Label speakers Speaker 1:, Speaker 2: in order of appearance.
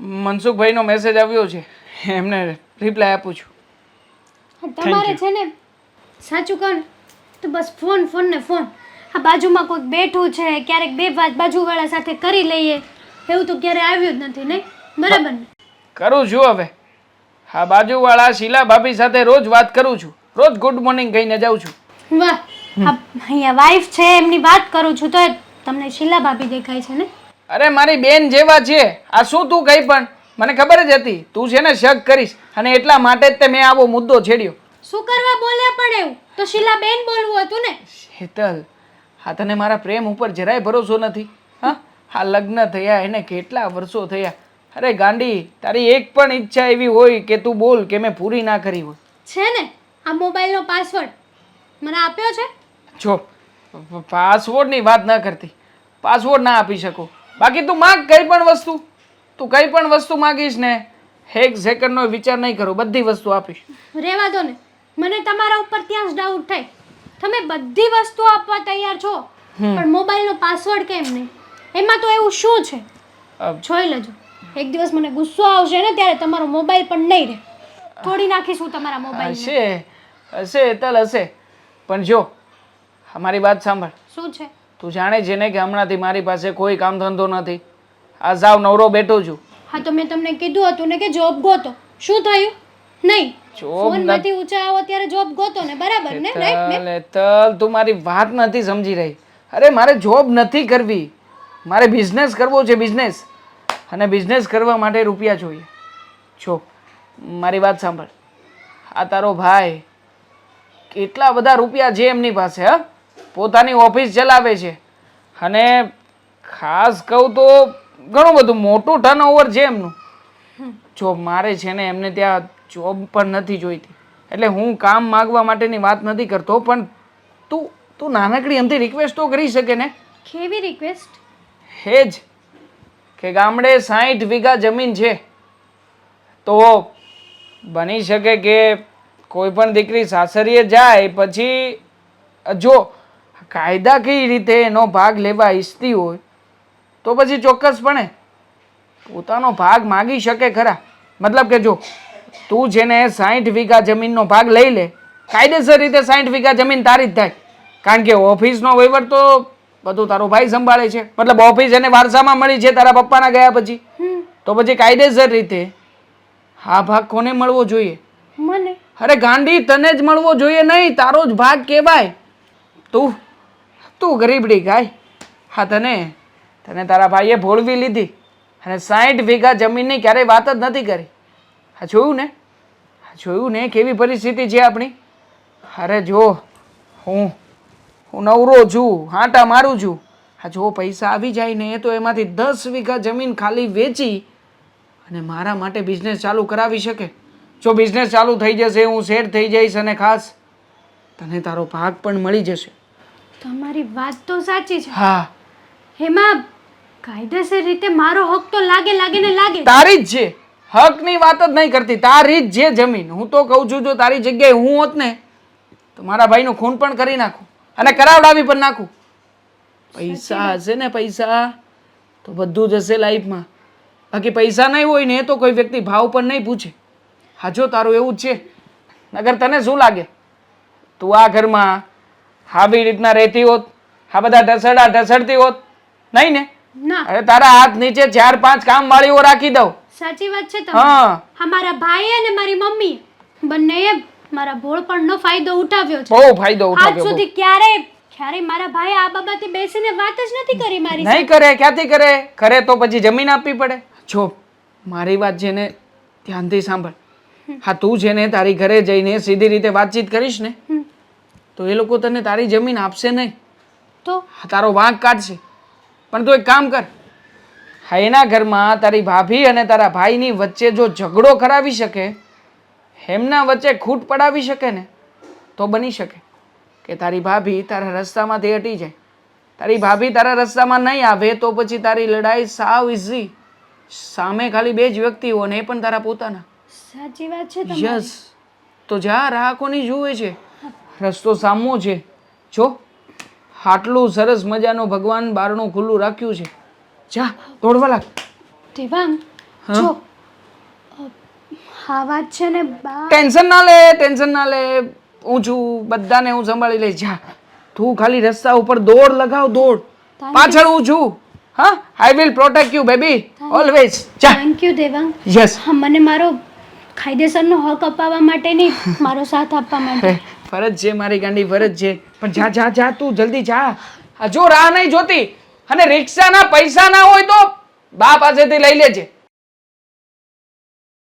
Speaker 1: મનસુખભાઈનો message આવ્યો છે. એમને રિપ્લાય આપું છું.
Speaker 2: તમારે છે ને સાચું કહું તો બસ ફોન ફોન ને ફોન આ બાજુમાં કોઈક બેઠું છે ક્યારેક બે વાત બાજુવાળા સાથે કરી લઈએ. એવું તો ક્યારે આવ્યું જ નથી નહીં? બરાબર ને?
Speaker 1: કરું છું હવે. હા બાજુવાળા શીલા ભાભી સાથે રોજ વાત કરું છું. રોજ ગુડ મોર્નિંગ કહીને જાઉં છું.
Speaker 2: વાહ અહીંયા વાઈફ છે એમની વાત કરું છું તો તમને શીલા ભાભી દેખાય છે ને?
Speaker 1: અરે મારી બેન જેવા છે. આ શું તું કઈ પણ? મને ખબર જ હતી. તું છે ને શક કરીશ. અને એટલા માટે જ તે મેં આવો મુદ્દો છેડ્યો.
Speaker 2: શું કરવા બોલ્યા પણ એવું? તો શીલા બેન બોલવું હતું ને.
Speaker 1: શીતલ હા તને મારા પ્રેમ ઉપર જરાય ભરોસો નથી? હા? હા લગ્ન થયા એને કેટલા વર્ષો થયા? અરે ગાંડી તારી એક પણ ઈચ્છા એવી હોય કે તું બોલ કે મેં પૂરી ના કરી હોય.
Speaker 2: છે ને આ મોબાઈલનો પાસવર્ડ મને આપ્યો છે?
Speaker 1: જો પાસવર્ડની વાત ના કરતી. પાસવર્ડ ના આપી શકો. બાકી તું માગ કઈ પણ વસ્તુ તું કઈ પણ વસ્તુ માગીશ ને એક સેકન્ડનો વિચાર નહીં કરો બધી વસ્તુ આપીશ.
Speaker 2: રહેવા દો ને. મને તમારા ઉપર ત્યાં જ ડાઉટ થાય. તમે બધી વસ્તુ આપવા તૈયાર છો પણ મોબાઈલનો પાસવર્ડ કેમ નહીં? એમાં તો એવું શું છે? જોઈ લેજો. એક દિવસ મને ગુસ્સો આવશે ને ત્યારે તમારો મોબાઈલ પણ નહીં રહે. તોડી નાખીશું તમારા મોબાઈલ
Speaker 1: હશે હશે તલ હશે. પણ જો અમારી વાત સાંભળ.
Speaker 2: શું છે?
Speaker 1: તું જાણે છે ને કે હમણાંથી મારી પાસે કોઈ કામ ધંધો નથી. આ સાવ નવરો બેઠો છું.
Speaker 2: હા તો મેં તમને કીધું હતું ને કે જોબ ગોતો. શું થયું? નહીં.
Speaker 1: જોબ
Speaker 2: ફોનમાંથી ઊંચા આવો ત્યારે જોબ ગોતો ને બરાબર ને? રાઈટ ને
Speaker 1: તલ તું મારી વાત નથી સમજી રહી. અરે મારે જોબ નથી કરવી. મારે બિઝનેસ કરવો છે બિઝનેસ અને બિઝનેસ કરવા માટે રૂપિયા જોઈએ. જો મારી વાત સાંભળ. આ તારો ભાઈ કેટલા બધા રૂપિયા છે એમની પાસે હા? પોતાની ઓફિસ ચલાવે છે. અને ખાસ કહું તો ઘણું બધું મોટું ટર્નઓવર છે એમનું. જો મારે છે ને એમને ત્યાં જોબ પણ નથી જોઈતી. એટલે હું કામ માગવા માટેની વાત નથી કરતો પણ તું તું નાનકડી એમથી રિક્વેસ્ટ તો કરી શકે ને?
Speaker 2: કેવી રિક્વેસ્ટ
Speaker 1: હે જ કે ગામડે સાઠ વીઘા જમીન છે. તો બની શકે કે કોઈ પણ દીકરી સાસરીએ જાય પછી જો કાયદાકીય રીતે એનો ભાગ લેવા ઈચ્છતી હોય તો પછી ચોક્કસપણે પોતાનો ભાગ માગી શકે ખરા. મતલબ કે જો તું જેને સાઠ વીઘા જમીનનો ભાગ લઈ લે કાયદેસર રીતે સાઠ વીઘા જમીન તારી જ થાય. કારણ કે ઓફિસનો વહીવટ તો બધું તારો ભાઈ સંભાળે છે. મતલબ ઓફિસ એને વારસામાં મળી છે તારા પપ્પાના ગયા પછી. તો પછી કાયદેસર રીતે હા ભાગ કોને મળવો જોઈએ?
Speaker 2: મને.
Speaker 1: અરે ગાંડી તને જ મળવો જોઈએ નહીં તારો જ ભાગ કહેવાય. તું તું ગરીબડી ગાય. હા, તને? તને તારા ભાઈએ ભોળવી લીધી અને સાઠ વીઘા જમીનની ક્યારેય વાત જ નથી કરી. હા, જોયું ને? જોયું ને? કેવી પરિસ્થિતિ છે આપણી? અરે, જો, હું હું નવરો છું હાંટા મારું છું. હા, જો, પૈસા આવી જાય ને, તો એમાંથી દસ વીઘા જમીન ખાલી વેચી અને મારા માટે બિઝનેસ ચાલુ કરાવી શકે. જો બિઝનેસ ચાલુ થઈ જશે, હું સેટ થઈ જઈશ અને ખાસ તને તારો ભાગ પણ મળી જશે.
Speaker 2: તમારી વાત તો સાચી છે.
Speaker 1: હા.
Speaker 2: એમાં કાયદેસર રીતે મારો હક તો લાગે લાગે ને લાગે.
Speaker 1: તારી જ છે હકની વાત જ નહીં કરતી. તારી જ છે જમીન. હું તો કહું છું જો તારી જગ્યાએ હું હોત ને તો મારા ભાઈનું ખૂન પણ કરી નાખું. અને કરાવડાવી પણ નાખું. પૈસા હશે ને પૈસા તો બધું જ હશે લાઈફમાં. બાકી પૈસા નહીં હોય ને તો કોઈ વ્યક્તિ ભાવ પણ નહીં પૂછે. હાજો તારું એવું જ છે. નગર તને શું લાગે? તું આ ઘરમાં આવી રીતના રહેતી હોત આ બધા ઢસડા ઢસડતી હોત નહીં ને?
Speaker 2: ના.
Speaker 1: અરે તારા હાથ નીચે ચાર પાંચ કામ વાળીઓ રાખી દઉં.
Speaker 2: સાચી વાત છે તમારી.
Speaker 1: હા.
Speaker 2: અમારા મારા ભાઈ અને મારી મમ્મી બંનેએ મારા ભોળપણનો ફાયદો ઉઠાવ્યો છે.
Speaker 1: બહુ ફાયદો ઉઠાવ્યો આજ
Speaker 2: સુધી ક્યારે ક્યારે મારા ભાઈ આ બાબતે બેસીને વાત જ નથી કરી મારી
Speaker 1: નહીં કરે ક્યાંથી કરે? કરે તો પછી જમીન આપવી પડે. જો મારી વાત છે ને ધ્યાનથી સાંભળ. હા તું છે ને તારી ઘરે જઈને સીધી રીતે વાતચીત કરીશ ને. તો એ લોકો તને તારી જમીન આપશે નહીં.
Speaker 2: તો?
Speaker 1: તારો વાંક કાઢશે. પણ તું એક કામ કર. હા એના ઘરમાં તારી ભાભી અને તારા ભાઈની વચ્ચે જો ઝઘડો કરાવી શકે એમના વચ્ચે ખૂટ પડાવી શકે ને તો બની શકે. કે તારી ભાભી તારા રસ્તામાંથી હટી જાય. તારી ભાભી તારા રસ્તામાં નહીં આવે તો પછી તારી લડાઈ સાવ ઇઝી સામે ખાલી બે જ વ્યક્તિઓ ને એ પણ તારા પોતાના.
Speaker 2: સાચી વાત છે
Speaker 1: યસ તો જા રાહકોની જુએ છે? રસ્તો સામો છે. જો આટલું સરસ મજાનો ભગવાન બારણું ખુલ્લું રાખ્યું છે. જા દોડવા લાગ.
Speaker 2: દેવાંગ જો હા વાત છે ને બા
Speaker 1: ટેન્શન ના લે ટેન્શન ના લે. હું છું બધાને હું સંભાળી લઈશ. જા તું ખાલી રસ્તા ઉપર દોડ લગાવ દોડ. પાછળ હું છું. હા? I will protect you baby always જા.
Speaker 2: Thank you Devang.
Speaker 1: યસ
Speaker 2: મને મારો કાયદેસરનો હક અપાવવા માટે નહીં મારો સાથ આપવા માટે.
Speaker 1: ફરજ છે મારી ગાંડી ફરજ છે. પણ જા જા જા તું, જલ્દી જા. જો રાહ નહીં જોતી અને રિક્ષાના પૈસા ના હોય તો બા પાસેથી લઈ લેજે.